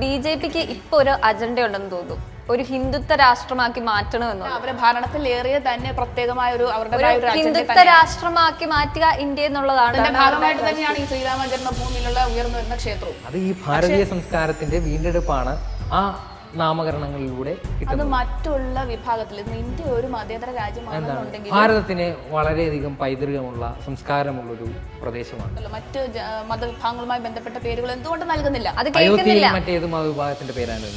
B J പിക്ക് ഇപ്പൊ ഒരു agenda ഉണ്ടെന്ന് തോന്നുന്നു. ഒരു ഹിന്ദുത്വ രാഷ്ട്രമാക്കി മാറ്റണമെന്ന് അവരെ ഭരണത്തിൽ ഏറിയ തന്നെ പ്രത്യേകമായ ഒരു അവരുടെ ഹിന്ദുത്വ രാഷ്ട്രമാക്കി മാറ്റുക ഇന്ത്യ എന്നുള്ളതാണ്. ഭാഗമായിട്ട് തന്നെയാണ് ഈ ശ്രീരാമ ജന്മഭൂമിയിലുള്ള ഉയർന്നു വരുന്ന ക്ഷേത്രവും. അത് ഈ ഭാരതീയ സംസ്കാരത്തിന്റെ വീണ്ടെടുപ്പാണ് ആ നാമകരണങ്ങളിലൂടെ അത് മറ്റുള്ള വിഭാഗത്തിൽ ഇന്ത്യ ഒരു മതേതര രാജ്യമാണെന്നുണ്ടെങ്കിൽ ഭാരതത്തിന് വളരെയധികം പൈതൃകമുള്ള സംസ്കാരമുള്ള ഒരു പ്രദേശമാണ് മറ്റ് മതവിഭാഗങ്ങളുമായി ബന്ധപ്പെട്ട പേരുകൾ എന്തുകൊണ്ട് നൽകുന്നില്ല? അത് അയോധ്യയിൽ മറ്റേത് മതവിഭാഗത്തിന്റെ പേരാണ്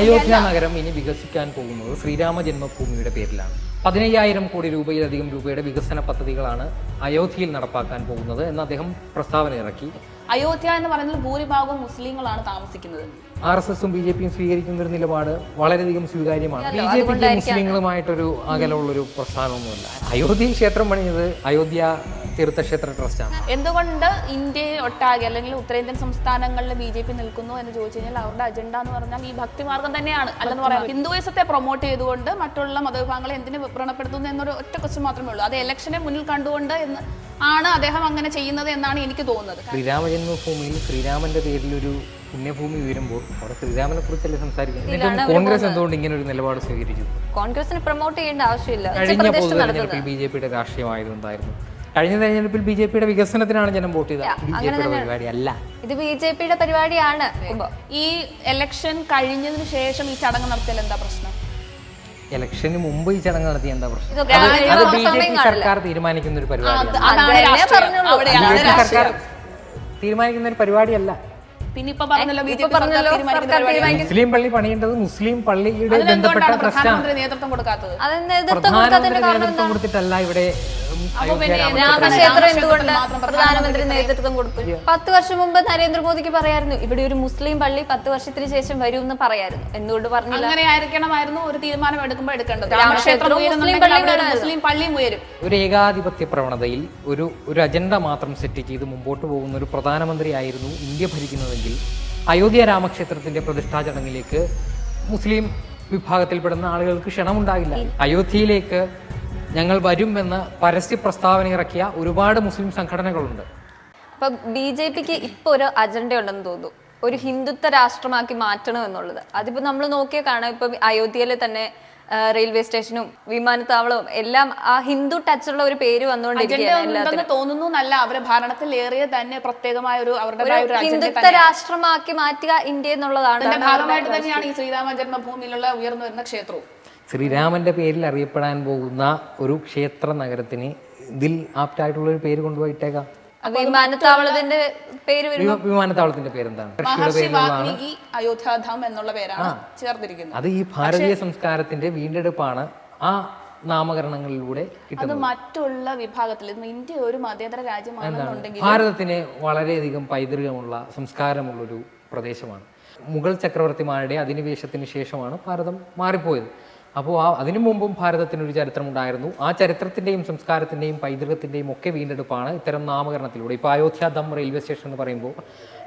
അയോധ്യ നഗരം ഇനി വികസിക്കാൻ പോകുന്നത് ശ്രീരാമ ജന്മഭൂമിയുടെ പേരിലാണ്. പതിനയ്യായിരം കോടി രൂപയിലധികം രൂപയുടെ വികസന പദ്ധതികളാണ് അയോധ്യയിൽ നടപ്പാക്കാൻ പോകുന്നത് എന്ന് അദ്ദേഹം പ്രസ്താവന ഇറക്കി. അയോധ്യ എന്ന് പറയുന്നത് ഭൂരിഭാഗവും മുസ്ലിങ്ങളാണ് താമസിക്കുന്നത്. ആർ എസ് എസും ബി ജെ പിയും സ്വീകരിക്കുന്ന ഒരു നിലപാട് വളരെയധികം സ്വീകാര്യമാണ്. ബി ജെ പിക്ക് മുസ്ലിങ്ങളുമായിട്ടൊരു അകലമുള്ളൊരു പ്രസ്ഥാനമൊന്നുമില്ല. അയോധ്യ ക്ഷേത്രം പണിയത് അയോധ്യ തീർത്ഥക്ഷേത്ര ട്രസ്റ്റാണ്. എന്തുകൊണ്ട് ഇന്ത്യ ഒട്ടാകെ അല്ലെങ്കിൽ ഉത്തരേന്ത്യൻ സംസ്ഥാനങ്ങളിൽ ബി ജെ പി നിൽക്കുന്നു എന്ന് ചോദിച്ചു കഴിഞ്ഞാൽ അവരുടെ അജണ്ട എന്ന് പറഞ്ഞാൽ ഈ ഭക്തിമാർഗം തന്നെയാണ്. അല്ലെന്ന് പറയാം ഹിന്ദുയിസത്തെ പ്രൊമോട്ട് ചെയ്തുകൊണ്ട് മറ്റുള്ള മതവിഭാഗങ്ങളെ എന്തിനു വ്രണപ്പെടുത്തുന്നു എന്നൊരു ഒറ്റ ക്വസ്റ്റ്യൻ മാത്രമേ ഉള്ളൂ. അത് ഇലക്ഷനെ മുന്നിൽ കണ്ടുകൊണ്ട് എന്ന് ആണ് അദ്ദേഹം അങ്ങനെ ചെയ്യുന്നത് എന്നാണ് എനിക്ക് തോന്നുന്നത്. ശ്രീരാമജന്മഭൂമിയിൽ ശ്രീരാമന്റെ പേരിലൊരു പുണ്യഭൂമി ഉയരുമ്പോൾ അവിടെ ശ്രീരാമനെ കുറിച്ചല്ലേ സംസാരിക്കുന്നത്? കോൺഗ്രസ് എന്തുകൊണ്ട് ഇങ്ങനെ ഒരു നിലപാട് സ്വീകരിച്ചു? കോൺഗ്രസിന് പ്രൊമോട്ട് ചെയ്യേണ്ട ആവശ്യമില്ല. കഴിഞ്ഞ പൊതുതെരഞ്ഞെടുപ്പിൽ ബി ജെ പിയുടെ രാഷ്ട്രീയമായതുകൊണ്ടായിരുന്നു. കഴിഞ്ഞ തെരഞ്ഞെടുപ്പിൽ ബി ജെ പിയുടെ വികസനത്തിനാണ് ജനം വോട്ട് ചെയ്തത്. ബി ജെ പിയുടെ പരിപാടിയല്ല. ഇത് ബി ജെ പിയുടെ പരിപാടിയാണ്. ഈ ഇലക്ഷൻ കഴിഞ്ഞതിന് ശേഷം ഈ ചടങ്ങ് നടത്തിയാൽ എന്താ പ്രശ്നം? ഇലക്ഷന് മുമ്പ് ഈ ചടങ്ങ് നടത്തിയ എന്താ പ്രശ്നം? അത് ബി ജെ പി സർക്കാർ തീരുമാനിക്കുന്ന ഒരു പരിപാടിയാണ്. അതാണ് അതല്ലേ രാഷ്ട്രീയം. പറഞ്ഞുള്ളൂ. അവിടെയാണ് ബി ജെ പി സർക്കാർ തീരുമാനിക്കുന്ന ഒരു പരിപാടിയല്ല. പിന്നെ ഇപ്പൊ പറഞ്ഞല്ലോ ബി ജെ പി പറഞ്ഞല്ലോ സർക്കാർ തീരുമാനിക്കും മുസ്ലിം പള്ളി പണിയേണ്ടത് മുസ്ലിം പള്ളിയുടെ ബന്ധപ്പെട്ട നേതൃത്വം കൊടുക്കാത്തത്? നേതൃത്വം കൊടുത്തിട്ടല്ല ഇവിടെ രാമക്ഷേത്രം. എന്തുകൊണ്ട് പ്രധാനമന്ത്രി നേതൃത്വം കൊടുക്കും? പത്ത് വർഷം മുമ്പ് നരേന്ദ്രമോദിക്ക് പറയായിരുന്നു ഇവിടെ ഒരു മുസ്ലിം പള്ളി പത്ത് വർഷത്തിന് ശേഷം വരും എന്ന് പറയായിരുന്നു. എന്തുകൊണ്ട് പറഞ്ഞു അങ്ങനെ ആയിരിക്കണമായിരുന്നു ഒരു തീരുമാനം എടുക്കുമ്പോൾ എടുക്കേണ്ടത്. രാമക്ഷേത്രം പള്ളിയും മുസ്ലിം പള്ളിയും ഉയരും. ഒരു ഏകാധിപത്യ പ്രവണതയിൽ ഒരു ഒരു അജണ്ട മാത്രം സെറ്റ് ചെയ്ത് മുമ്പോട്ട് പോകുന്ന ഒരു പ്രധാനമന്ത്രി ആയിരുന്നു ഇന്ത്യ ഭരിക്കുന്നതെങ്കിൽ അയോധ്യ രാമക്ഷേത്രത്തിന്റെ പ്രതിഷ്ഠാ ചടങ്ങിലേക്ക് മുസ്ലിം വിഭാഗത്തിൽപ്പെടുന്ന ആളുകൾക്ക് ക്ഷണമുണ്ടാകില്ല. അയോധ്യയിലേക്ക് ഞങ്ങൾ വരും എന്ന പരസ്യ പ്രസ്താവന ഇറക്കിയ ഒരുപാട് മുസ്ലിം സംഘടനകളുണ്ട്. അപ്പൊ ബി ജെ പിക്ക് ഇപ്പൊ ഒരു അജണ്ട ഉണ്ടെന്ന് തോന്നുന്നു. ഒരു ഹിന്ദുത്വ രാഷ്ട്രമാക്കി മാറ്റണം എന്നുള്ളത്. അതിപ്പോ നമ്മൾ നോക്കിയാൽ കാണാം. ഇപ്പൊ അയോധ്യയിലെ തന്നെ റെയിൽവേ സ്റ്റേഷനും വിമാനത്താവളവും എല്ലാം ആ ഹിന്ദു ടച്ചുള്ള ഒരു പേര് അജണ്ട വന്നുകൊണ്ടിരിക്കുകയാണ് തോന്നുന്നു നല്ല അവരെ ഭരണത്തിൽ ഏറിയ തന്നെ പ്രത്യേകമായ ഒരു അവരുടെ ഒരു ഒരു ഹിന്ദുത്വ രാഷ്ട്രമാക്കി മാറ്റുക ഇന്ത്യ എന്നുള്ളതാണ് ഭാഗമായിട്ട് തന്നെയാണ് ഈ ശ്രീരാമ ജന്മഭൂമിയിലുള്ള ഉയർന്നു വരുന്ന ക്ഷേത്രവും. ശ്രീരാമന്റെ പേരിൽ അറിയപ്പെടാൻ പോകുന്ന ഒരു ക്ഷേത്ര നഗരത്തിന് ഇതിൽ ആപ്റ്റായിട്ടുള്ള ഒരു പേര് കൊണ്ടുപോയിട്ടേക്കാം വിമാനത്താവളത്തിന്റെ പേര് വിമാനത്താവളത്തിന്റെ പേരെന്താണ്? അയോധ്യാധാം എന്നുള്ള പേരാണ് ചേർത്തിരിക്കുന്നത് അത് ഈ ഭാരതീയ സംസ്കാരത്തിന്റെ വീണ്ടെടുപ്പാണ് ആ നാമകരണങ്ങളിലൂടെ അത് കിട്ടുന്നത്. മറ്റുള്ള വിഭാഗത്തിൽ ഇന്ത്യ ഒരു മതേതര രാജ്യമാണെന്നുണ്ടെങ്കിൽ ഭാരതത്തിന് വളരെയധികം പൈതൃകമുള്ള സംസ്കാരമുള്ളൊരു പ്രദേശമാണ്. മുഗൾ ചക്രവർത്തിമാരുടെ അധിനിവേശത്തിന് ശേഷമാണ് ഭാരതം മാറിപ്പോയത്. അപ്പോൾ ആ അതിനു മുമ്പും ഭാരതത്തിനൊരു ചരിത്രമുണ്ടായിരുന്നു. ആ ചരിത്രത്തിന്റെയും സംസ്കാരത്തിന്റെയും പൈതൃകത്തിന്റെയും ഒക്കെ വീണ്ടെടുപ്പാണ് ഇത്തരം നാമകരണത്തിലൂടെ. ഇപ്പോൾ അയോധ്യ ദം റെയിൽവേ സ്റ്റേഷൻ എന്ന് പറയുമ്പോൾ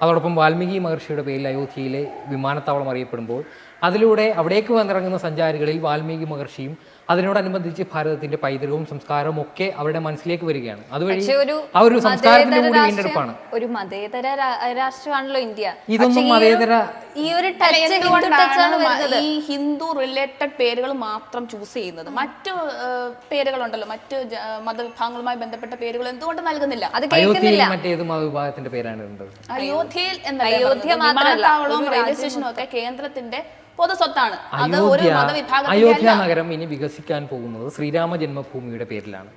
അതോടൊപ്പം വാൽമീകി മഹർഷിയുടെ പേരിൽ അയോധ്യയിലെ വിമാനത്താവളം അറിയപ്പെടുമ്പോൾ അതിലൂടെ അവിടേക്ക് വന്നിറങ്ങുന്ന സഞ്ചാരികളിൽ വാൽമീകി മഹർഷിയും അതിനോടനുബന്ധിച്ച് ഭാരതത്തിന്റെ പൈതൃകവും സംസ്കാരവും ഒക്കെ അവരുടെ മനസ്സിലേക്ക് വരികയാണ്. അതുവഴി ആ ഒരു സംസ്കാരത്തിന്റെ കൂടി വീണ്ടെടുപ്പാണ് ഒരു മതേതര രാഷ്ട്രമാണല്ലോ ഇന്ത്യ. ഇതൊന്നും മതേതര ഈ ഒരു ടച്ച് ടച്ചാണ് മ- ഈ ഹിന്ദു റിലേറ്റഡ് പേരുകൾ മാത്രം ചൂസ് ചെയ്യുന്നത്? മറ്റു പേരുകളുണ്ടല്ലോ. മറ്റു മതവിഭാഗങ്ങളുമായി ബന്ധപ്പെട്ട പേരുകൾ എന്തുകൊണ്ട് നൽകുന്നില്ല? അത് അയോധ്യയിൽ കേൾക്കുന്നില്ല. മറ്റേത് മതവിഭാഗത്തിന്റെ പേരാണ് അയോധ്യയിൽ എന്നല്ല അയോധ്യ വിമാനത്താവളവും റെയിൽവേ സ്റ്റേഷനും ഒക്കെ കേന്ദ്രത്തിന്റെ പൊതു സ്വത്താണ് അത് ഒരു അയോധ്യ നഗരം ഇനി വികസിക്കാൻ പോകുന്നത് ശ്രീരാമ ജന്മഭൂമിയുടെ പേരിലാണ്.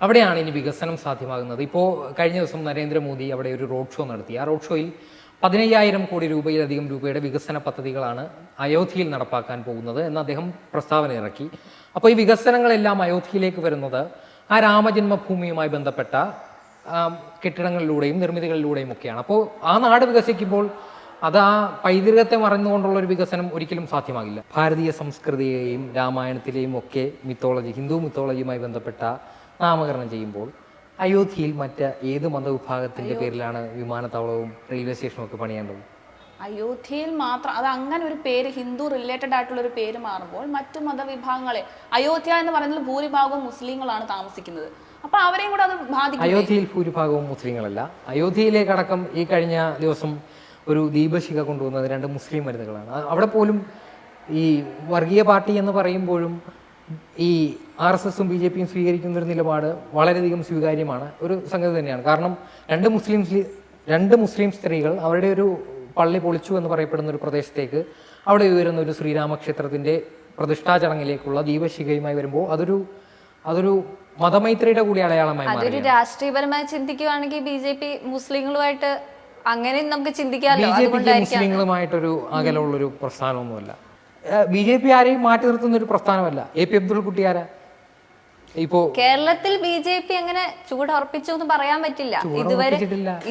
അവിടെയാണ് ഇനി വികസനം സാധ്യമാകുന്നത്. ഇപ്പോൾ കഴിഞ്ഞ ദിവസം നരേന്ദ്രമോദി അവിടെ ഒരു റോഡ് ഷോ നടത്തി. ആ റോഡ് ഷോയിൽ പതിനയ്യായിരം കോടി രൂപയിലധികം രൂപയുടെ വികസന പദ്ധതികളാണ് അയോധ്യയിൽ നടപ്പാക്കാൻ പോകുന്നത് എന്ന് അദ്ദേഹം പ്രസ്താവന ഇറക്കി. അപ്പോൾ ഈ വികസനങ്ങളെല്ലാം അയോധ്യയിലേക്ക് വരുന്നത് ആ രാമജന്മഭൂമിയുമായി ബന്ധപ്പെട്ട കെട്ടിടങ്ങളിലൂടെയും നിർമ്മിതികളിലൂടെയും ഒക്കെയാണ്. അപ്പോൾ ആ നാട് വികസിക്കുമ്പോൾ അത് ആ പൈതൃകത്തെ മറന്നുകൊണ്ടുള്ള ഒരു വികസനം ഒരിക്കലും സാധ്യമാകില്ല. ഭാരതീയ സംസ്കൃതിയെയും രാമായണത്തിലെയും ഒക്കെ മിത്തോളജി ഹിന്ദു മിത്തോളജിയുമായി ബന്ധപ്പെട്ട നാമകരണം ചെയ്യുമ്പോൾ അയോധ്യയിൽ മറ്റ് ഏത് മതവിഭാഗത്തിന്റെ പേരിലാണ് വിമാനത്താവളവും റെയിൽവേ സ്റ്റേഷനും ഒക്കെ പണിയേണ്ടത്? അയോധ്യയിൽ മാത്രം അത് അങ്ങനെ ഒരു പേര് ഹിന്ദു റിലേറ്റഡ് ആയിട്ടുള്ള ഒരു പേര് മാറുമ്പോൾ മറ്റു മതവിഭാഗങ്ങളെ അയോധ്യ എന്ന് പറയുന്നത് ഭൂരിഭാഗവും മുസ്ലിങ്ങളാണ് താമസിക്കുന്നത്. അപ്പൊ അവരെയും കൂടെ അത് ബാധിക്കും അയോധ്യയിൽ ഭൂരിഭാഗവും മുസ്ലിങ്ങളല്ല. അയോധ്യയിലേക്കടക്കം ഈ കഴിഞ്ഞ ദിവസം ഒരു ദീപശിഖ കൊണ്ടുവന്നത് രണ്ട് മുസ്ലിം വനിതകളാണ്. അവിടെ പോലും ഈ വർഗീയ പാർട്ടി എന്ന് പറയുമ്പോഴും ഈ ആർ എസ് എസും ബി ജെ പിയും സ്വീകരിക്കുന്ന ഒരു നിലപാട് വളരെയധികം സ്വീകാര്യമാണ്. ഒരു സംഗതി തന്നെയാണ്. കാരണം രണ്ട് മുസ്ലിം രണ്ട് മുസ്ലിം സ്ത്രീകൾ അവരുടെ ഒരു പള്ളി പൊളിച്ചു എന്ന് പറയപ്പെടുന്ന ഒരു പ്രദേശത്തേക്ക് അവിടെ ഉയരുന്ന ഒരു ശ്രീരാമക്ഷേത്രത്തിന്റെ പ്രതിഷ്ഠാ ചടങ്ങിലേക്കുള്ള ദീപശിഖയുമായി വരുമ്പോൾ അതൊരു അതൊരു മതമൈത്രിയുടെ കൂടി അടയാളമായി അതൊരു രാഷ്ട്രീയപരമായി ചിന്തിക്കുവാണെങ്കിൽ ബി ജെ പി മുസ്ലിങ്ങളുമായിട്ട് അങ്ങനെ നമുക്ക് ചിന്തിക്കാമല്ലോ. ബി ജെ പിക്ക് അതുകൊണ്ടായിരിക്കാം. മുസ്ലിങ്ങളുമായിട്ടൊരു അകലമുള്ളൊരു പ്രസ്ഥാനമൊന്നുമല്ല. ബി ജെ പി ആരെയും മാറ്റി നിർത്തുന്ന ഒരു പ്രസ്ഥാനമല്ല. എ പി അബ്ദുൾ കുട്ടി ആരാ? ഇപ്പോ കേരളത്തിൽ ബി ജെ പി അങ്ങനെ ചൂടുറപ്പിച്ചു എന്ന് പറയാൻ പറ്റില്ല. ഇതുവരെ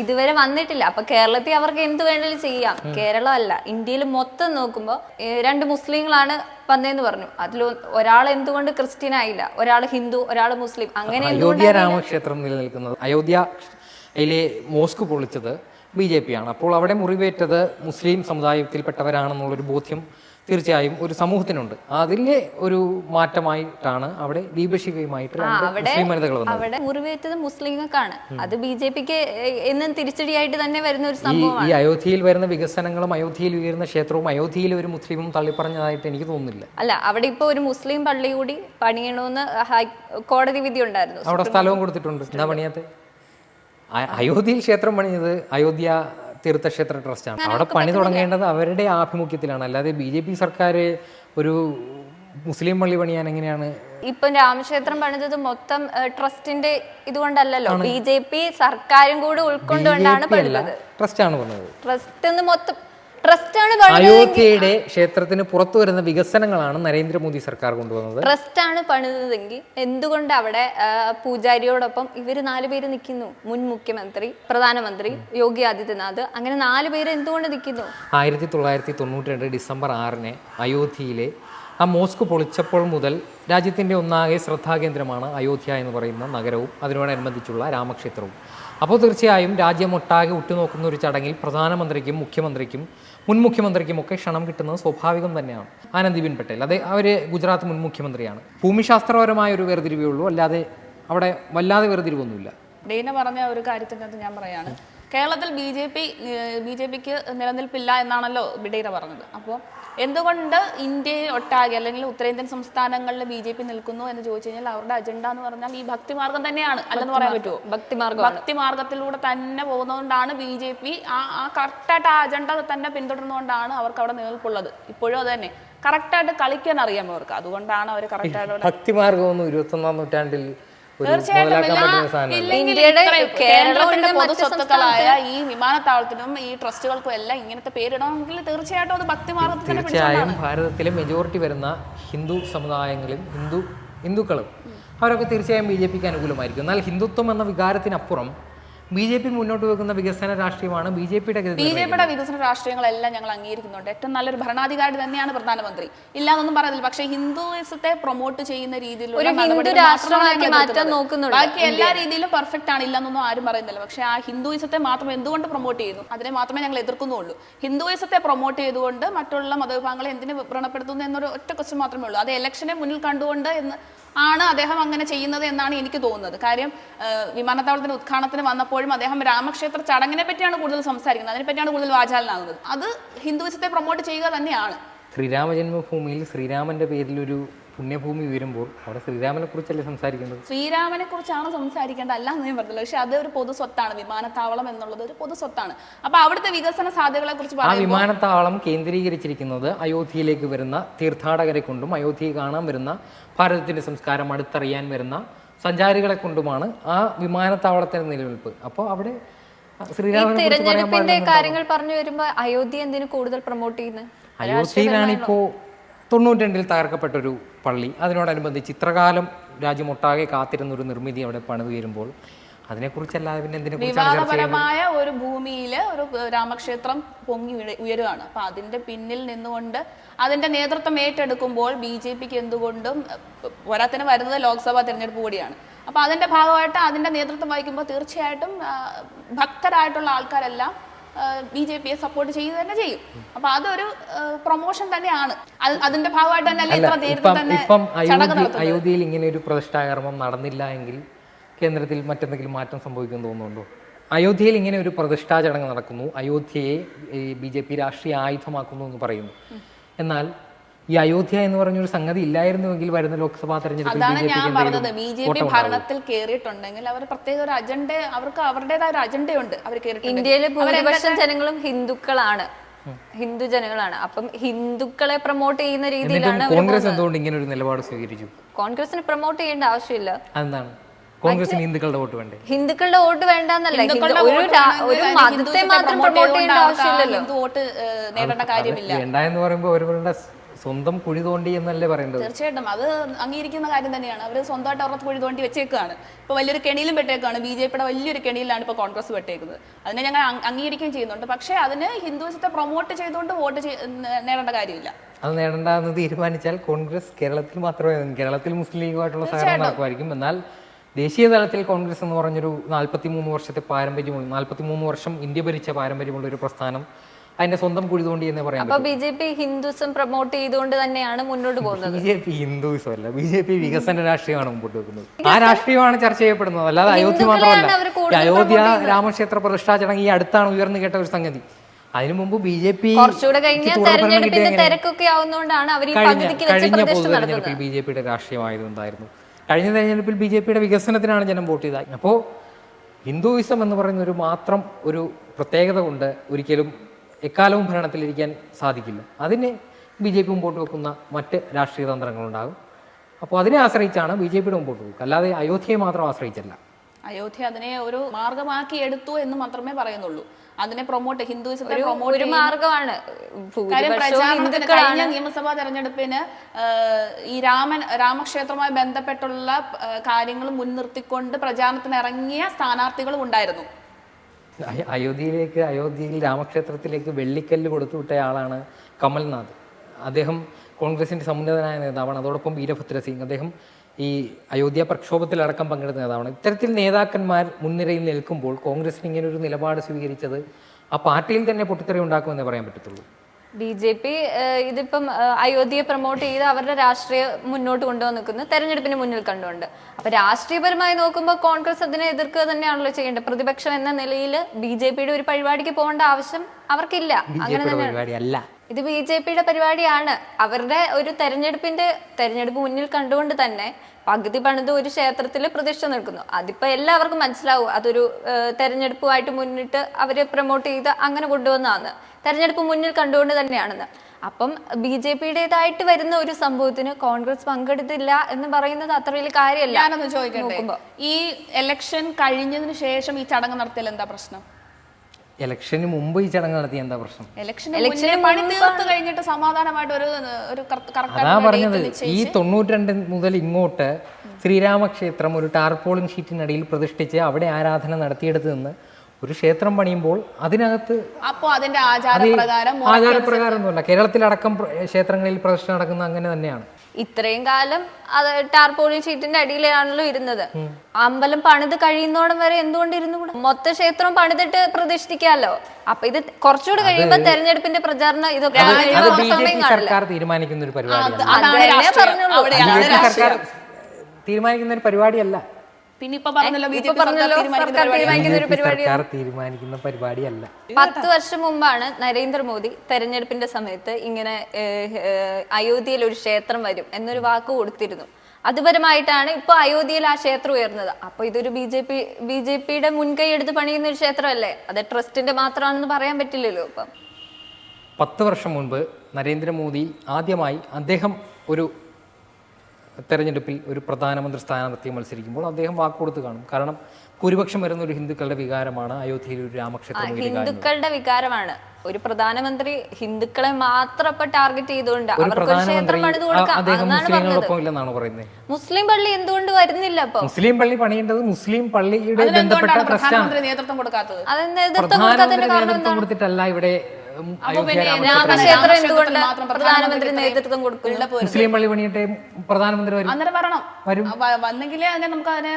ഇതുവരെ വന്നിട്ടില്ല. അപ്പൊ കേരളത്തിൽ അവർക്ക് എന്ത് വേണമെങ്കിലും ചെയ്യാം. കേരളമല്ല ഇന്ത്യയിൽ മൊത്തം നോക്കുമ്പോൾ രണ്ട് മുസ്ലിങ്ങളാണ് വന്നതെന്ന് പറഞ്ഞു. അതിൽ ഒരാൾ എന്തുകൊണ്ട് ക്രിസ്ത്യൻ ആയില്ല? ഒരാൾ ഹിന്ദു ഒരാൾ മുസ്ലിം. അങ്ങനെ അയോധ്യ രാമക്ഷേത്രം നിലനിൽക്കുന്നത്? അയോധ്യയിലെ മോസ്ക് പൊളിച്ചത് ബി ജെ പി ആണ്. അപ്പോൾ അവിടെ മുറിവേറ്റത് മുസ്ലിം സമുദായത്തിൽപ്പെട്ടവരാണെന്നുള്ളൊരു ബോധ്യം തീർച്ചയായും ഒരു സമൂഹത്തിനുണ്ട്. അതിലെ ഒരു മാറ്റമായിട്ടാണ് അവിടെ ദീപശികയുമായിട്ട് മുസ്ലിം വനിതകൾ അവിടെ മുറിവേറ്റത് മുസ്ലിങ്ങൾക്കാണ്. അത് ബി ജെ പിക്ക് എന്നും തിരിച്ചടിയായിട്ട് തന്നെ വരുന്ന ഒരു സംഭവം ഈ അയോധ്യയിൽ വരുന്ന വികസനങ്ങളും അയോധ്യയിൽ ഉയരുന്ന ക്ഷേത്രവും അയോധ്യയിൽ ഒരു മുസ്ലിമും തള്ളിപ്പറഞ്ഞതായിട്ട് എനിക്ക് തോന്നുന്നില്ല. അല്ല അവിടെ ഇപ്പൊ ഒരു മുസ്ലിം പള്ളി കൂടി പണിയണമെന്ന് ഹൈ കോടതി വിധി ഉണ്ടായിരുന്നു. അവിടെ സ്ഥലവും കൊടുത്തിട്ടുണ്ട്. എന്താ പണിയാത്തെ? അയോധ്യയിൽ ക്ഷേത്രം പണിഞ്ഞത് അയോധ്യ തീർത്ഥക്ഷേത്ര ട്രസ്റ്റാണ്. അവിടെ പണി തുടങ്ങേണ്ടത് അവരുടെ ആഭിമുഖ്യത്തിലാണ്. അല്ലാതെ ബി ജെ പി സർക്കാർ ഒരു മുസ്ലിം പള്ളി പണിയാൻ എങ്ങനെയാണ്? ഇപ്പം രാമക്ഷേത്രം പണിതത് മൊത്തം ട്രസ്റ്റിന്റെ ഇതുകൊണ്ടല്ലല്ലോ. ബി ജെ പി സർക്കാരും കൂടി ഉൾക്കൊണ്ടുകൊണ്ടാണ് പണിതത്. ട്രസ്റ്റാണ് ട്രസ്റ്റ് എന്ന് മൊത്തം ട്രസ്റ്റ് ആണ് പണിതത് അയോധ്യയുടെ ക്ഷേത്രത്തിന് പുറത്തു വരുന്ന വികസനങ്ങളാണ് നരേന്ദ്രമോദി സർക്കാർ കൊണ്ടുവന്നത്. ട്രസ്റ്റ് ആണ് പണിതതെങ്കിൽ എന്തുകൊണ്ട് അവിടെ പൂജാരിയോടൊപ്പം ഇവർ നാലുപേര് നിൽക്കുന്നു? മുൻ മുഖ്യമന്ത്രി പ്രധാനമന്ത്രി യോഗി ആദിത്യനാഥ് അങ്ങനെ നാലുപേര് എന്തുകൊണ്ട് നിൽക്കുന്നു? ആയിരത്തി തൊള്ളായിരത്തി തൊണ്ണൂറ്റി രണ്ട് ഡിസംബർ ആറിന് അയോധ്യയിലെ ആ മോസ്ക് പൊളിച്ചപ്പോൾ മുതൽ രാജ്യത്തിന്റെ ഒന്നാകെ ശ്രദ്ധാകേന്ദ്രമാണ് അയോധ്യ എന്ന് പറയുന്ന നഗരവും. അതിനോടനുബന്ധിച്ചുള്ള രാമക്ഷേത്രവും. അപ്പോൾ തീർച്ചയായും രാജ്യമൊട്ടാകെ ഉറ്റുനോക്കുന്ന ഒരു ചടങ്ങിൽ പ്രധാനമന്ത്രിക്കും മുഖ്യമന്ത്രിക്കും മുൻ മുഖ്യമന്ത്രിക്കും ഒക്കെ ക്ഷണം കിട്ടുന്നത് സ്വാഭാവികം തന്നെയാണ്. ആനന്ദിബിൻ പട്ടേൽ. അതെ അവർ ഗുജറാത്ത് മുൻ മുഖ്യമന്ത്രിയാണ്. ഭൂമിശാസ്ത്രപരമായ ഒരു വേർതിരിവേ ഉള്ളൂ. അല്ലാതെ അവിടെ വല്ലാതെ വേർതിരിവൊന്നുമില്ല. ഡീന പറഞ്ഞ ഒരു കാര്യത്തിനകത്ത് ഞാൻ പറയാണ്. കേരളത്തിൽ B J P B J പിക്ക് നിലനിൽപ്പില്ല എന്നാണല്ലോ ബിഡേര പറഞ്ഞത്. അപ്പോൾ എന്തുകൊണ്ട് ഇന്ത്യ ഒട്ടാകെ അല്ലെങ്കിൽ ഉത്തരേന്ത്യൻ സംസ്ഥാനങ്ങളിൽ ബി ജെ പി നിൽക്കുന്നു എന്ന് ചോദിച്ചു കഴിഞ്ഞാൽ അവരുടെ അജണ്ട എന്ന് പറഞ്ഞാൽ ഈ ഭക്തിമാർഗം തന്നെയാണ്. അല്ലെന്ന് പറയാൻ പറ്റുമോ ഭക്തിമാർഗം ഭക്തിമാർഗത്തിലൂടെ തന്നെ പോകുന്നതുകൊണ്ടാണ് ബി ജെ പി ആ ആ കറക്റ്റായിട്ട് ആ അജണ്ട തന്നെ പിന്തുടർന്നുകൊണ്ടാണ് അവർക്ക് അവിടെ നിലനിൽപ്പുള്ളത്. ഇപ്പോഴും അത് തന്നെ. കറക്റ്റായിട്ട് കളിക്കാൻ അറിയാം അവർക്ക്. അതുകൊണ്ടാണ് അവർ കറക്റ്റായിട്ട് ഭക്തിമാർഗമൊന്നും ഇരുപത്തൊന്നാം നൂറ്റാണ്ടിൽ ഒരു തീർച്ചയായിട്ടും. മുതലാക്കാൻ എല്ലാ- പറ്റുന്ന സാധനമല്ല? ഇല്ലെങ്കിൽ ഇന്ത്യയുടെ ഇത്രയും കേരളം കേന്ദ്രത്തിന്റെ ഒഴികെ മറ്റ് പൊതുസ്വത്തുക്കളായ ഈ വിമാനത്താവളത്തിനും ഈ ട്രസ്റ്റുകൾക്കും എല്ലാം ഇങ്ങനത്തെ പേരിടണമെങ്കിൽ തീർച്ചയായിട്ടും അത് ഭക്തിമാർഗത്തിൽ തീർച്ചയായും ഭാരതത്തിലെ മെജോറിറ്റി വരുന്ന ഹിന്ദു സമുദായങ്ങളും ഹിന്ദു ഹിന്ദുക്കളും അവരൊക്കെ തീർച്ചയായും ബി ജെ പിക്ക് അനുകൂലമായിരിക്കും. എന്നാൽ ഹിന്ദുത്വം എന്ന വികാരത്തിനപ്പുറം ബി ജെ പി മുന്നോട്ട് വെക്കുന്ന വികസന രാഷ്ട്രീയമാണ് ബി ജെ പിയുടെ ബി ജെ പിയുടെ വികസന രാഷ്ട്രീയങ്ങളെല്ലാം ഞങ്ങൾ അംഗീകരിക്കുന്നുണ്ട്. ഏറ്റവും നല്ലൊരു ഭരണാധികാരി തന്നെയാണ് പ്രധാനമന്ത്രി. ഇല്ലാന്നൊന്നും പറയുന്നില്ല പക്ഷെ ഹിന്ദുയിസത്തെ പ്രൊമോട്ട് ചെയ്യുന്ന രീതിയിലുള്ള ബാക്കി എല്ലാ രീതിയിലും പെർഫെക്റ്റ് ആണ്. ഇല്ലെന്നൊന്നും ആരും പറയുന്നില്ല. പക്ഷെ ആ ഹിന്ദുയിസത്തെ മാത്രം എന്തുകൊണ്ട് പ്രൊമോട്ട് ചെയ്യുന്നു? അതിനെ മാത്രമേ ഞങ്ങൾ എതിർക്കുന്നുള്ളൂ. ഹിന്ദുയിസത്തെ പ്രൊമോട്ട് ചെയ്തുകൊണ്ട് മറ്റുള്ള മതവിഭാഗങ്ങളെ എന്തിനു വ്രണപ്പെടുത്തുന്നു എന്നൊരു ഒറ്റ ക്വസ്റ്റ്യൻ മാത്രമേ ഉള്ളൂ. അത് ഇലക്ഷനെ മുന്നിൽ കണ്ടുകൊണ്ട് എന്ന് ആണ് അദ്ദേഹം അങ്ങനെ ചെയ്യുന്നത് എന്നാണ് എനിക്ക് തോന്നുന്നത്. കാര്യം വിമാനത്താവളത്തിന്റെ ഉദ്ഘാടനത്തിന് വന്നപ്പോഴും അദ്ദേഹം രാമക്ഷേത്ര ചടങ്ങിനെ പറ്റിയാണ് കൂടുതൽ സംസാരിക്കുന്നത്. അതിനെപ്പറ്റിയാണ് കൂടുതൽ വാചാലനാകുന്നത്. അത് ഹിന്ദുവിസത്തെ പ്രൊമോട്ട് ചെയ്യുക തന്നെയാണ്. ശ്രീരാമ ജന്മഭൂമിയിൽ ശ്രീരാമന്റെ പേരിലൊരു പുണ്യഭൂമി ഉയരുമ്പോൾ അവിടെ ശ്രീരാമനെ കുറിച്ചല്ലേ സംസാരിക്കുന്നത്? ശ്രീരാമനെ കുറിച്ചാണ് സംസാരിക്കേണ്ടത് അല്ല എന്ന് ഞാൻ പറഞ്ഞില്ല. പക്ഷെ അത് ഒരു പൊതു സ്വത്താണ് വിമാനത്താവളം എന്നുള്ളത് ഒരു പൊതു സ്വത്താണ്. അപ്പൊ അവിടുത്തെ വികസന സാധ്യതകളെ കുറിച്ച് ആ വിമാനത്താവളം കേന്ദ്രീകരിച്ചിരിക്കുന്നത് അയോധ്യയിലേക്ക് വരുന്ന തീർത്ഥാടകരെ കൊണ്ടും അയോധ്യയെ കാണാൻ വരുന്ന ഭാരതത്തിന്റെ സംസ്കാരം അടുത്തറിയാൻ വരുന്ന സഞ്ചാരികളെ കൊണ്ടുമാണ് ആ വിമാനത്താവളത്തിന്റെ നിലനിൽപ്പ്. അപ്പോൾ അവിടെ തിരഞ്ഞെടുപ്പിന്റെ കാര്യങ്ങൾ പറഞ്ഞു വരുമ്പോ അയോധ്യ എന്തിനു കൂടുതൽ പ്രൊമോട്ട് ചെയ്യുന്നത്? അയോധ്യയിലാണിപ്പോ തൊണ്ണൂറ്റിരണ്ടിൽ തകർക്കപ്പെട്ടൊരു പള്ളി. അതിനോടനുബന്ധിച്ച് ഇത്രകാലം രാജ്യമൊട്ടാകെ കാത്തിരുന്ന ഒരു നിർമ്മിതി അവിടെ പണിത് വരുമ്പോൾ അതിനെക്കുറിച്ചല്ലാതെ പിന്നെ എന്തിനെ വിവാദപരമായ ഒരു ഭൂമിയിൽ ഒരു രാമക്ഷേത്രം പൊങ്ങി ഉയരുകയാണ് അപ്പൊ അതിന്റെ പിന്നിൽ നിന്നുകൊണ്ട് അതിന്റെ നേതൃത്വം ഏറ്റെടുക്കുമ്പോൾ ബി ജെ പിക്ക് എന്തുകൊണ്ടും പോരാത്തിന് വരുന്നത് ലോക്സഭാ തെരഞ്ഞെടുപ്പ് കൂടിയാണ്. അപ്പൊ അതിന്റെ ഭാഗമായിട്ട് അതിന്റെ നേതൃത്വം വഹിക്കുമ്പോൾ തീർച്ചയായിട്ടും ഭക്തരായിട്ടുള്ള ആൾക്കാരെല്ലാം ബി ജെ പിയെ സപ്പോർട്ട് ചെയ്യുക തന്നെ ചെയ്യും. അപ്പൊ അതൊരു പ്രൊമോഷൻ തന്നെയാണ്. അത് അതിന്റെ ഭാഗമായിട്ട് തന്നെ ഇത്ര നേരത്തെ തന്നെ അയോധ്യയിൽ ഇങ്ങനെ ഒരു പ്രതിഷ്ഠാകർമ്മം നടന്നില്ല എങ്കിൽ കേന്ദ്രത്തിൽ മറ്റെന്തെങ്കിലും മാറ്റം സംഭവിക്കുമെന്ന് തോന്നുന്നുണ്ടോ? അയോധ്യയിൽ ഇങ്ങനെ ഒരു പ്രതിഷ്ഠാ ചടങ്ങ് നടക്കുന്നു. അയോധ്യയെ ബി ജെ പി രാഷ്ട്രീയ ആയുധമാക്കുന്നു എന്ന് പറയുന്നു. എന്നാൽ ഈ അയോധ്യ എന്ന് പറഞ്ഞൊരു സംഗതി ഇല്ലായിരുന്നുവെങ്കിൽ വരുന്ന ലോക്സഭാ തെരഞ്ഞെടുപ്പിൽ അതാണ് ഞാൻ പറഞ്ഞത്. ബി ജെ പി ഭരണത്തിൽ കയറിയിട്ടുണ്ടെങ്കിൽ അവർ പ്രത്യേക ഒരു അജണ്ട അവർക്ക് അവരുടേതായ ഒരു അജണ്ടയുണ്ട് അവർ ഇന്ത്യയിലെ ഭൂരിപക്ഷം ജനങ്ങളും ഹിന്ദുക്കളാണ്. ഹിന്ദു ജനങ്ങളാണ്. അപ്പം ഹിന്ദുക്കളെ പ്രൊമോട്ട് ചെയ്യുന്ന രീതിയിലാണ് കോൺഗ്രസ് എന്തുകൊണ്ട് ഇങ്ങനെ ഒരു നിലപാട് സ്വീകരിച്ചു? കോൺഗ്രസിന് പ്രൊമോട്ട് ചെയ്യേണ്ട ആവശ്യമില്ല. അതെന്താണ്? കോൺഗ്രസിന് ഹിന്ദുക്കളുടെ വോട്ട് വേണ്ടേ? ഹിന്ദുക്കളുടെ വോട്ട് വേണ്ടെന്നല്ല. എന്നല്ല ഹിന്ദുക്കളുടെ ഒരു മതത്തെ മാത്രം promote പ്രൊമോട്ട് ചെയ്യേണ്ട ആവശ്യമില്ലല്ലോ. വോട്ട് നേടേണ്ട കാര്യമില്ല. വേണ്ട എന്ന് പറയുമ്പോൾ സ്വന്തം കുഴി തോണ്ടി എന്നല്ലേ പറയേണ്ടത്? തീർച്ചയായിട്ടും. അത് അംഗീകരിക്കുന്ന കാര്യം തന്നെയാണ്. അവർ സ്വന്തമായിട്ട് അവരുടെ കുഴി തോണ്ടി വെച്ചേക്കാണ്. ഇപ്പൊ വലിയൊരു കെണിയിലും പെട്ടേക്കാണ്. ബി ജെ പിയുടെ വലിയൊരു കെണിയിലാണ് ഇപ്പോൾ കോൺഗ്രസ് പെട്ടേക്കുന്നത്. അതിനെ ഞങ്ങൾ അംഗ- അംഗീകരിക്കുകയും ചെയ്യുന്നുണ്ട്. പക്ഷേ അതിന് ഹിന്ദുവിസത്തെ പ്രൊമോട്ട് ചെയ്തുകൊണ്ട് വോട്ട് നേടേണ്ട കാര്യമില്ല. അത് നേടേണ്ടെന്ന് തീരുമാനിച്ചാൽ കോൺഗ്രസ് കേരളത്തിൽ മാത്രമേ കേരളത്തിൽ മുസ്ലിം ലീഗുമായിട്ടുള്ള സഹകരണം നടക്കുമായിരിക്കും. എന്നാൽ ദേശീയ തലത്തിൽ കോൺഗ്രസ് എന്ന് പറഞ്ഞൊരു നാൽപ്പത്തി മൂന്ന് വർഷത്തെ പാരമ്പര്യമുള്ള നാൽപ്പത്തി മൂന്ന് വർഷം ഇന്ത്യ ഭരിച്ച പാരമ്പര്യമുള്ള ഒരു പ്രസ്ഥാനം അതിന്റെ സ്വന്തം കുഴി തോണ്ടി എന്ന് പറയാം അപ്പൊ B J P Hinduism promote ചെയ്തുകൊണ്ട് തന്നെയാണ് മുന്നോട്ട് പോകുന്നത്. ബി ജെ പി ഹിന്ദുസം അല്ല ബി ജെ പി വികസന രാഷ്ട്രീയമാണ് മുമ്പോട്ട് വെക്കുന്നത്. ആ രാഷ്ട്രീയമാണ് ചർച്ച ചെയ്യപ്പെടുന്നത് അല്ലാതെ അയോധ്യ മാത്രമല്ല. അയോധ്യ രാമക്ഷേത്ര പ്രതിഷ്ഠാ ചടങ്ങ് ഈ അടുത്താണ് ഉയർന്നു കേട്ട ഒരു സംഗതി. അതിനു മുമ്പ് ബി ജെ പി കഴിഞ്ഞ തെരഞ്ഞെടുപ്പിന്റെ ആവുന്നതുകൊണ്ടാണ് അവർ ഈ കഴിഞ്ഞ വെച്ച് കഴിഞ്ഞ പ്രതിഷ്ഠ പൊതു നടത്തുന്നത്. തെരഞ്ഞെടുപ്പിൽ ബി ജെ പിയുടെ രാഷ്ട്രീയമായത് എന്തായിരുന്നു കഴിഞ്ഞ തെരഞ്ഞെടുപ്പിൽ ബി ജെ പിയുടെ വികസനത്തിനാണ് ജനം വോട്ട് ചെയ്തത്. അപ്പോൾ ഹിന്ദുയിസം എന്ന് പറയുന്ന ഒരു മാത്രം ഒരു പ്രത്യേകത കൊണ്ട് ഒരിക്കലും എക്കാലവും ഭരണത്തിലിരിക്കാൻ സാധിക്കില്ല. അതിനെ ബി ജെ പി മുമ്പോട്ട് വെക്കുന്ന മറ്റ് രാഷ്ട്രീയ തന്ത്രങ്ങളുണ്ടാകും. അപ്പോൾ അതിനെ ആശ്രയിച്ചാണ് ബി ജെ പിയുടെ മുമ്പോട്ട് പോകുക അല്ലാതെ അയോധ്യയെ മാത്രം ആശ്രയിച്ചല്ല. അയോധ്യ അതിനെ ഒരു മാർഗമാക്കി എടുത്തു എന്ന് മാത്രമേ പറയുന്നുള്ളൂ. അതിനെ പ്രൊമോട്ട് ഹിന്ദുവിസത്തെ പ്രൊമോട്ട് ഒരു മാർഗമാണ് കഴിഞ്ഞ നിയമസഭാ തെരഞ്ഞെടുപ്പിന് ഈ രാമൻ രാമക്ഷേത്രവുമായി ബന്ധപ്പെട്ടുള്ള കാര്യങ്ങൾ മുൻനിർത്തിക്കൊണ്ട് പ്രചാരണത്തിന് ഇറങ്ങിയ സ്ഥാനാർത്ഥികളും ഉണ്ടായിരുന്നു. അയോധ്യയിലേക്ക് അയോധ്യയിൽ രാമക്ഷേത്രത്തിലേക്ക് വെള്ളിക്കല്ല് കൊടുത്തുവിട്ട ആളാണ് കമൽനാഥ്. അദ്ദേഹം കോൺഗ്രസിന്റെ സമുന്നതനായ നേതാവാണ്. അതോടൊപ്പം വീരഭദ്ര സിംഗ്. അദ്ദേഹം ഈ അയോധ്യ പ്രക്ഷോഭത്തിലടക്കം പങ്കെടുത്ത നേതാവാണ്. ഇത്തരത്തിൽ നേതാക്കന്മാർ മുൻനിരയിൽ നിൽക്കുമ്പോൾ കോൺഗ്രസിന് ഇങ്ങനെ ഒരു നിലപാട് സ്വീകരിച്ചത് ആ പാർട്ടിയിൽ തന്നെ പൊട്ടിത്തെറി ഉണ്ടാക്കുമെന്നേ പറയാൻ പറ്റത്തുള്ളൂ. ബി ജെ പി ഇതിപ്പം അയോധ്യയെ പ്രൊമോട്ട് ചെയ്ത് അവരുടെ രാഷ്ട്രീയം മുന്നോട്ട് കൊണ്ടുവന്ന് നിൽക്കുന്നു. തെരഞ്ഞെടുപ്പിന് മുന്നിൽ കണ്ടുകൊണ്ട്. അപ്പൊ രാഷ്ട്രീയപരമായി നോക്കുമ്പോൾ കോൺഗ്രസ് അതിനെ എതിർക്കുക തന്നെയാണല്ലോ ചെയ്യേണ്ടത്. പ്രതിപക്ഷം എന്ന നിലയിൽ ബി ജെ പിയുടെ ഒരു പരിപാടിക്ക് പോകേണ്ട ആവശ്യം അവർക്കില്ല. അങ്ങനെ തന്നെ ഇത് ബി ജെ പിയുടെ പരിപാടിയാണ്. അവരുടെ ഒരു തെരഞ്ഞെടുപ്പിന്റെ തെരഞ്ഞെടുപ്പ് മുന്നിൽ കണ്ടുകൊണ്ട് തന്നെ പകുതി പണിത് ഒരു ക്ഷേത്രത്തിൽ പ്രതിഷ്ഠ നിൽക്കുന്നു. അതിപ്പോ എല്ലാവർക്കും മനസ്സിലാവും അതൊരു തെരഞ്ഞെടുപ്പുമായിട്ട് മുന്നിട്ട് അവരെ പ്രൊമോട്ട് ചെയ്ത് അങ്ങനെ കൊണ്ടുവന്നതാണ്. തെരഞ്ഞെടുപ്പ് മുന്നിൽ കണ്ടുകൊണ്ട് തന്നെയാണെന്ന്. അപ്പം ബി ജെ പിയുടേതായിട്ട് വരുന്ന ഒരു സംഭവത്തിന് കോൺഗ്രസ് പങ്കെടുത്തില്ല എന്ന് പറയുന്നത് അത്ര വലിയ കാര്യമല്ല. ഞാനൊന്ന് ചോദിക്കട്ടെ. ഈ ഇലക്ഷൻ കഴിഞ്ഞതിന് ശേഷം ഈ ചടങ്ങ് നടത്തിയാൽ എന്താ പ്രശ്നം? ഇലക്ഷന് മുമ്പ് ഈ ചടങ്ങ് നടത്തിയ എന്താ പ്രശ്നം? ഇലക്ഷന് Election പണി തീർത്ത് കഴിഞ്ഞിട്ട് സമാധാനമായിട്ട് ഒരു ഒരു അതാ പറഞ്ഞത്. ഈ തൊണ്ണൂറ്റിരണ്ട് മുതൽ ഇങ്ങോട്ട് ശ്രീരാമക്ഷേത്രം ഒരു ടാർപോളിൻ ഷീറ്റിനടിയിൽ പ്രതിഷ്ഠിച്ച് അവിടെ ആരാധന നടത്തിയെടുത്ത് നിന്ന് ഒരു ക്ഷേത്രം പണിയുമ്പോൾ അതിനകത്ത് അപ്പോ അതിന്റെ ആചാരപ്രകാരം ഒന്നുമല്ല കേരളത്തിലടക്കം ക്ഷേത്രങ്ങളിൽ പ്രതിഷ്ഠ നടക്കുന്ന അങ്ങനെ തന്നെയാണ്. ഇത്രയും കാലം അത് ടാർപോളിൻ ഷീറ്റിന്റെ അടിയിലാണല്ലോ ഇരുന്നത്. അമ്പലം പണിത് കഴിയുന്നോടം വരെ എന്തുകൊണ്ട് ഇരുന്നുകൂടാ മൊത്ത ക്ഷേത്രം പണിതിട്ട് പ്രതിഷ്ഠിക്കാലോ? അപ്പൊ ഇത് കുറച്ചുകൂടി കഴിയുമ്പോ തെരഞ്ഞെടുപ്പിന്റെ പ്രചാരണം ഇതൊക്കെ സർക്കാർ തീരുമാനിക്കുന്ന ഒരു തീരുമാനിക്കുന്ന ഒരു പരിപാടിയല്ല. പിന്നെ ഇപ്പൊ പറഞ്ഞല്ലോ ബി ജെ ഇപ്പൊ പി സർക്കാർ സർക്കാർ തീരുമാനിക്കുന്ന പരിപാടിയല്ല. പത്ത് വർഷം മുമ്പാണ് നരേന്ദ്രമോദി തെരഞ്ഞെടുപ്പിന്റെ സമയത്ത് ഇങ്ങനെ അയോധ്യയിൽ ഒരു ക്ഷേത്രം വരും എന്നൊരു വാക്ക് കൊടുത്തിരുന്നു. അതുപരമായിട്ടാണ് ഇപ്പൊ അയോധ്യയിൽ ആ ക്ഷേത്രം ഉയർന്നത്. അപ്പൊ ഇതൊരു B J P B J പിയുടെ മുൻകൈ എടുത്ത് പണിയുന്ന ഒരു ക്ഷേത്രമല്ലേ? അത് ട്രസ്റ്റിന്റെ മാത്രമാണെന്ന് പറയാൻ പറ്റില്ലല്ലോ ഇപ്പം. പത്ത് വർഷം മുൻപ് നരേന്ദ്രമോദി ആദ്യമായി അദ്ദേഹം ഒരു തെരഞ്ഞെടുപ്പിൽ ഒരു പ്രധാനമന്ത്രി സ്ഥാനാർത്ഥിയെ മത്സരിക്കുമ്പോൾ അദ്ദേഹം വാക്കുകൊടുത്ത് കാണും. കാരണം ഭൂരിപക്ഷം വരുന്ന ഒരു ഹിന്ദുക്കളുടെ വികാരമാണ് അയോധ്യയിൽ ഒരു രാമക്ഷേത്രം ഹിന്ദുക്കളുടെ വികാരമാണ്. ഒരു പ്രധാനമന്ത്രി ഹിന്ദുക്കളെ മാത്രം ഇപ്പൊ ടാർഗറ്റ് ചെയ്തുകൊണ്ട് അവർക്ക് മുസ്ലിം പള്ളി എന്തുകൊണ്ട് വരുന്നില്ല അപ്പൊ? മുസ്ലിം പള്ളി പണിയേണ്ടത് മുസ്ലിം പള്ളിയുടെ ബന്ധപ്പെട്ട ട്രസ്റ്റാണ് പ്രധാനമന്ത്രി നേതൃത്വം കൊടുക്കാത്തത്? നേതൃത്വം കൊടുത്തിട്ടല്ല ഇവിടെ മുസ്ലിം പള്ളി പണിയട്ടെ പ്രധാനമന്ത്രി വരും. അന്നേരം വരണം. വരും. വന്നെങ്കിലേ അതിനെ നമുക്ക് അതിനെ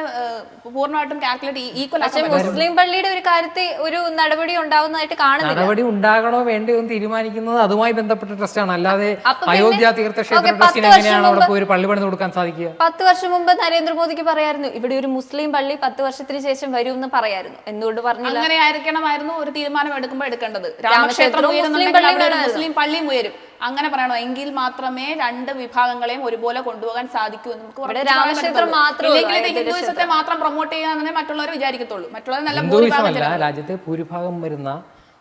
പൂർണമായിട്ടും കാൽക്കുലേറ്റ് ഈക്വൽ പക്ഷെ മുസ്ലിം പള്ളിയുടെ ഒരു കാര്യത്തിൽ ഒരു നടപടി ഉണ്ടാവുന്നതായിട്ട് കാണുന്നില്ല. നടപടി ഉണ്ടാകണോ വേണ്ടയോ എന്ന് തീരുമാനിക്കുന്നത് അതുമായി ബന്ധപ്പെട്ട ട്രസ്റ്റാണ് അല്ലാതെ അയോധ്യ തീർത്ഥക്ഷേത്ര ട്രസ്റ്റിന് പത്ത് വർഷം എങ്ങനെയാണ് അവിടെ പോയി ഒരു പള്ളി പണിത് കൊടുക്കാൻ സാധിക്കുക? പത്ത് വർഷം മുമ്പ് നരേന്ദ്രമോദിക്ക് പറയായിരുന്നു ഇവിടെ ഒരു മുസ്ലിം പള്ളി പത്ത് വർഷത്തിന് ശേഷം വരും എന്ന് പറയായിരുന്നു. എന്തുകൊണ്ട് പറഞ്ഞില്ല? അങ്ങനെ ആയിരിക്കണമായിരുന്നു ഒരു തീരുമാനം എടുക്കുമ്പോൾ എടുക്കേണ്ടത്. രാമക്ഷേത്രം ഉയരുന്നുണ്ടെങ്കിൽ മുസ്ലിം പള്ളിയും ഉയരും. അങ്ങനെ പറയണോ? എങ്കിൽ മാത്രമേ രണ്ട് വിഭാഗങ്ങളെയും ഒരുപോലെ കൊണ്ടുപോകാൻ സാധിക്കൂ എന്ന് നമുക്ക് രാമക്ഷേത്രം. മാത്രമേ ഹിന്ദുയിസത്തെ മാത്രം പ്രൊമോട്ട് ചെയ്യാന്നേ മറ്റുള്ളവർ വിചാരിക്കത്തുള്ളൂ. മറ്റുള്ളവർ നല്ല ഭൂരിഭാഗം. രാജ്യത്തെ ഭൂരിഭാഗം വരുന്ന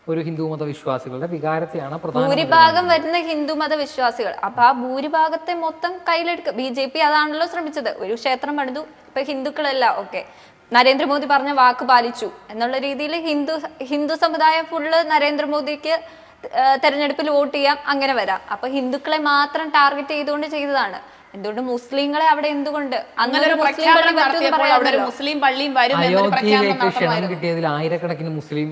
ഒരു ഹിന്ദു മത വിശ്വാസികളുടെ വികാരത്തെയാണ് ഭൂരിഭാഗം വരുന്ന ഹിന്ദു മത വിശ്വാസികൾ അപ്പൊ ആ ഭൂരിഭാഗത്തെ മൊത്തം കയ്യിലെടുക്കുക ബി ജെ പി അതാണല്ലോ ശ്രമിച്ചത്. ഒരു ക്ഷേത്രം പണിതു. ഇപ്പൊ ഹിന്ദുക്കളല്ല. ഓക്കെ. നരേന്ദ്രമോദി പറഞ്ഞ വാക്ക് പാലിച്ചു. എന്നുള്ള രീതിയിൽ ഹിന്ദു ഹിന്ദു സമുദായം ഫുള്ള് നരേന്ദ്രമോദിക്ക് തെരഞ്ഞെടുപ്പിൽ വോട്ട് ചെയ്യാം അങ്ങനെ വരാം. അപ്പൊ ഹിന്ദുക്കളെ മാത്രം ടാർഗറ്റ് ചെയ്തുകൊണ്ട് ചെയ്തതാണ്. എന്തുകൊണ്ട് മുസ്ലിങ്ങളെ അവിടെ എന്തുകൊണ്ട്? അങ്ങനെ ഒരു മുസ്ലിം പള്ളിയും വരും കിട്ടിയതിൽ ആയിരക്കണക്കിന് മുസ്ലിം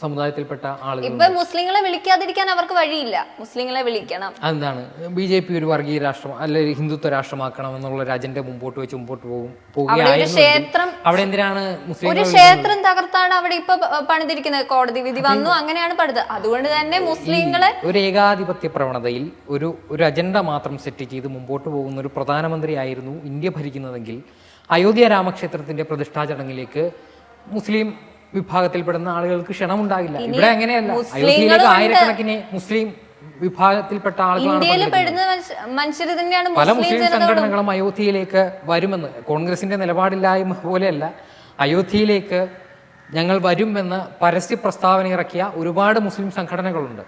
സമുദായത്തിൽപ്പെട്ട ആളുകൾ ഇപ്പൊ മുസ്ലിങ്ങളെ വിളിക്കാതിരിക്കാൻ അവർക്ക് വഴിയില്ല. മുസ്ലിങ്ങളെ വിളിക്കണം. എന്താണ് ബി ജെ പി ഒരു വർഗീയ രാഷ്ട്രം അല്ലെങ്കിൽ ഹിന്ദുത്വ രാഷ്ട്രമാക്കണം എന്നുള്ള ഒരു അജണ്ട മുമ്പോട്ട് വെച്ച് മുമ്പോട്ട് പോകും ക്ഷേത്രം- അവിടെ എന്തിനാണ് ഒരു ക്ഷേത്രം തകർത്താണ് അവിടെ ഇപ്പൊ പണിതിരിക്കുന്നത്. കോടതി വിധി വന്നു അങ്ങനെയാണ് പണിത്. അതുകൊണ്ട് തന്നെ മുസ്ലിങ്ങളെ ഒരു ഏകാധിപത്യ പ്രവണതയിൽ ഒരു ഒരു അജണ്ട മാത്രം സെറ്റ് ചെയ്ത് മുമ്പോട്ട് പോകുന്ന ഒരു പ്രധാനമന്ത്രി ആയിരുന്നു ഇന്ത്യ ഭരിക്കുന്നതെങ്കിൽ അയോധ്യ രാമക്ഷേത്രത്തിന്റെ പ്രതിഷ്ഠാ ചടങ്ങിലേക്ക് മുസ്ലിം വിഭാഗത്തിൽപ്പെടുന്ന ആളുകൾക്ക് ക്ഷണമുണ്ടാകില്ല. ഇവിടെ അങ്ങനെയല്ല അയോധ്യയിലേക്ക് ആയിരക്കണക്കിന് മുസ്ലിം വിഭാഗത്തിൽപ്പെട്ട ആളുകളാണ് തന്നെയാണ് പല മുസ്ലിം സംഘടനകളും അയോധ്യയിലേക്ക് വരുമെന്ന്. കോൺഗ്രസിന്റെ നിലപാടില്ലായ്മ പോലെയല്ല. അയോധ്യയിലേക്ക് ഞങ്ങൾ വരുമെന്ന് പരസ്യ പ്രസ്താവന ഇറക്കിയ ഒരുപാട് മുസ്ലിം സംഘടനകളുണ്ട്.